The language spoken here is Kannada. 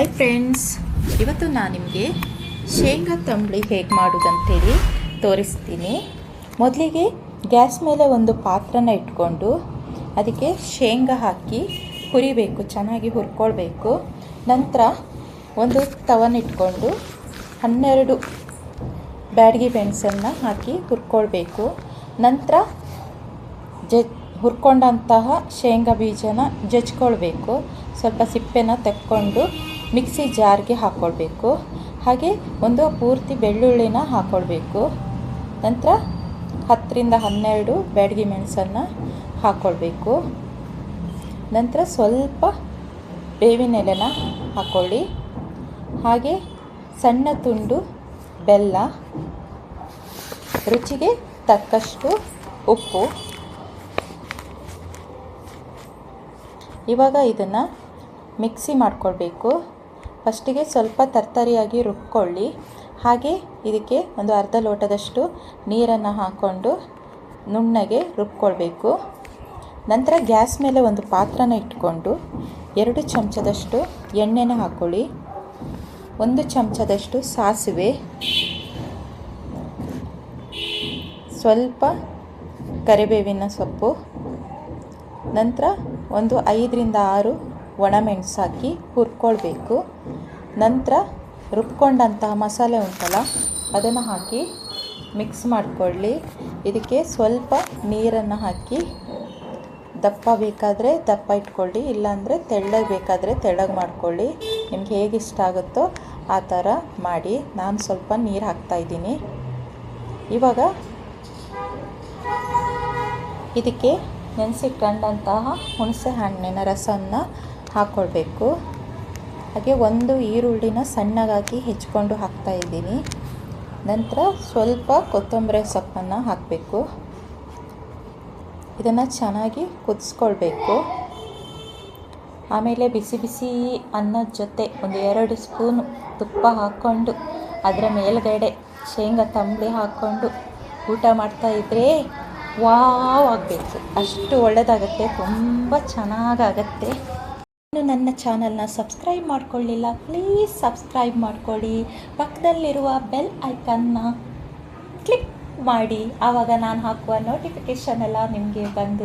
ಹಾಯ್ ಫ್ರೆಂಡ್ಸ್ ಇವತ್ತು ನಾನು ನಿಮಗೆ ಶೇಂಗಾ ತಂಬಳಿ ಹೇಗೆ ಮಾಡೋದಂತೇಳಿ ತೋರಿಸ್ತೀನಿ. ಮೊದಲಿಗೆ ಗ್ಯಾಸ್ ಮೇಲೆ ಒಂದು ಪಾತ್ರನ ಇಟ್ಕೊಂಡು ಅದಕ್ಕೆ ಶೇಂಗಾ ಹಾಕಿ ಹುರಿಬೇಕು, ಚೆನ್ನಾಗಿ ಹುರ್ಕೊಳ್ಬೇಕು. ನಂತರ ಒಂದು ತವನ ಇಟ್ಕೊಂಡು ಹನ್ನೆರಡು ಬ್ಯಾಡಗಿ ಮೆಣಸನ್ನು ಹಾಕಿ ಹುರ್ಕೊಳ್ಬೇಕು. ನಂತರ ಜ ಹುರ್ಕೊಂಡಂತಹ ಶೇಂಗಾ ಬೀಜನ ಜಜ್ಕೊಳ್ಬೇಕು. ಸ್ವಲ್ಪ ಸಿಪ್ಪೆನ ತೆಕ್ಕೊಂಡು ಮಿಕ್ಸಿ ಜಾರ್ಗೆ ಹಾಕ್ಕೊಳ್ಬೇಕು. ಹಾಗೆ ಒಂದು ಪೂರ್ತಿ ಬೆಳ್ಳುಳ್ಳಿನ ಹಾಕ್ಕೊಳ್ಬೇಕು. ನಂತರ ಹತ್ತರಿಂದ ಹನ್ನೆರಡು ಬ್ಯಾಡಗಿ ಮೆಣಸನ್ನು ಹಾಕ್ಕೊಳ್ಬೇಕು. ನಂತರ ಸ್ವಲ್ಪ ಬೇವಿನ ಎಲೆನ ಹಾಕ್ಕೊಳ್ಳಿ. ಹಾಗೆ ಸಣ್ಣ ತುಂಡು ಬೆಲ್ಲ, ರುಚಿಗೆ ತಕ್ಕಷ್ಟು ಉಪ್ಪು. ಇವಾಗ ಇದನ್ನು ಮಿಕ್ಸಿ ಮಾಡ್ಕೊಳ್ಬೇಕು. ಫಸ್ಟಿಗೆ ಸ್ವಲ್ಪ ತರ್ತರಿಯಾಗಿ ರುಬ್ಕೊಳ್ಳಿ. ಹಾಗೆ ಇದಕ್ಕೆ ಒಂದು ಅರ್ಧ ಲೋಟದಷ್ಟು ನೀರನ್ನು ಹಾಕ್ಕೊಂಡು ನುಣ್ಣಗೆ ರುಬ್ಕೊಳ್ಬೇಕು. ನಂತರ ಗ್ಯಾಸ್ ಮೇಲೆ ಒಂದು ಪಾತ್ರನ ಇಟ್ಕೊಂಡು ಎರಡು ಚಮಚದಷ್ಟು ಎಣ್ಣೆನ ಹಾಕ್ಕೊಳ್ಳಿ. ಒಂದು ಚಮಚದಷ್ಟು ಸಾಸಿವೆ. ಸ್ವಲ್ಪ ಕರಿಬೇವಿನ ಸೊಪ್ಪು. ನಂತರ ಒಂದು ಐದರಿಂದ ಆರು ಒಣಮೆಣಸು ಹಾಕಿ ಹುರ್ಕೊಳ್ಬೇಕು. ನಂತರ ರುಬ್ಕೊಂಡಂತಹ ಮಸಾಲೆ ಉಂಟಲ್ಲ, ಅದನ್ನು ಹಾಕಿ ಮಿಕ್ಸ್ ಮಾಡಿಕೊಳ್ಳಿ. ಇದಕ್ಕೆ ಸ್ವಲ್ಪ ನೀರನ್ನು ಹಾಕಿ ದಪ್ಪ ಬೇಕಾದರೆ ದಪ್ಪ ಇಟ್ಕೊಳ್ಳಿ, ಇಲ್ಲಾಂದರೆ ತೆಳ್ಳಗೆ ಬೇಕಾದರೆ ತೆಳ್ಳಗೆ ಮಾಡ್ಕೊಳ್ಳಿ. ನಿಮ್ಗೆ ಹೇಗೆ ಇಷ್ಟ ಆಗುತ್ತೋ ಆ ಥರ ಮಾಡಿ. ನಾನು ಸ್ವಲ್ಪ ನೀರು ಹಾಕ್ತಾಯಿದ್ದೀನಿ ಇವಾಗ ಇದಕ್ಕೆ ನೆನೆಸಿಟ್ಕೊಂಡಂತಹ ಹುಣಸೆ ಹಣ್ಣಿನ ರಸವನ್ನು ಹಾಕ್ಕೊಳ್ಬೇಕು ಹಾಗೆ ಒಂದು ಈರುಳ್ಳಿನ ಸಣ್ಣಗಾಕಿ ಹೆಚ್ಕೊಂಡು ಹಾಕ್ತಾ ಇದ್ದೀನಿ. ನಂತರ ಸ್ವಲ್ಪ ಕೊತ್ತಂಬರಿ ಸೊಪ್ಪನ್ನು ಹಾಕಬೇಕು. ಇದನ್ನು ಚೆನ್ನಾಗಿ ಕುದಿಸ್ಕೊಳ್ಬೇಕು. ಆಮೇಲೆ ಬಿಸಿ ಬಿಸಿ ಅನ್ನದ ಜೊತೆ ಒಂದು ಎರಡು ಸ್ಪೂನ್ ತುಪ್ಪ ಹಾಕ್ಕೊಂಡು ಅದರ ಮೇಲುಗಡೆ ಶೇಂಗಾ ತಂಬಳಿ ಹಾಕ್ಕೊಂಡು ಊಟ ಮಾಡ್ತಾಯಿದ್ರೆ ವಾವ್ ಆಗಬೇಕು. ಅಷ್ಟು ಒಳ್ಳೆಯದಾಗತ್ತೆ ತುಂಬ ಚೆನ್ನಾಗಾಗತ್ತೆ. ಇನ್ನು ನನ್ನ ಚಾನಲ್ನ ಸಬ್ಸ್ಕ್ರೈಬ್ ಮಾಡ್ಕೊಳ್ಳಿಲ್ಲ, ಪ್ಲೀಸ್ ಸಬ್ಸ್ಕ್ರೈಬ್ ಮಾಡ್ಕೊಳ್ಳಿ ಪಕ್ಕದಲ್ಲಿರುವ ಬೆಲ್ ಐಕನ್ನ ಕ್ಲಿಕ್ ಮಾಡಿ. ಆವಾಗ ನಾನು ಹಾಕುವ ನೋಟಿಫಿಕೇಷನ್ ಎಲ್ಲ ನಿಮಗೆ ಬಂದು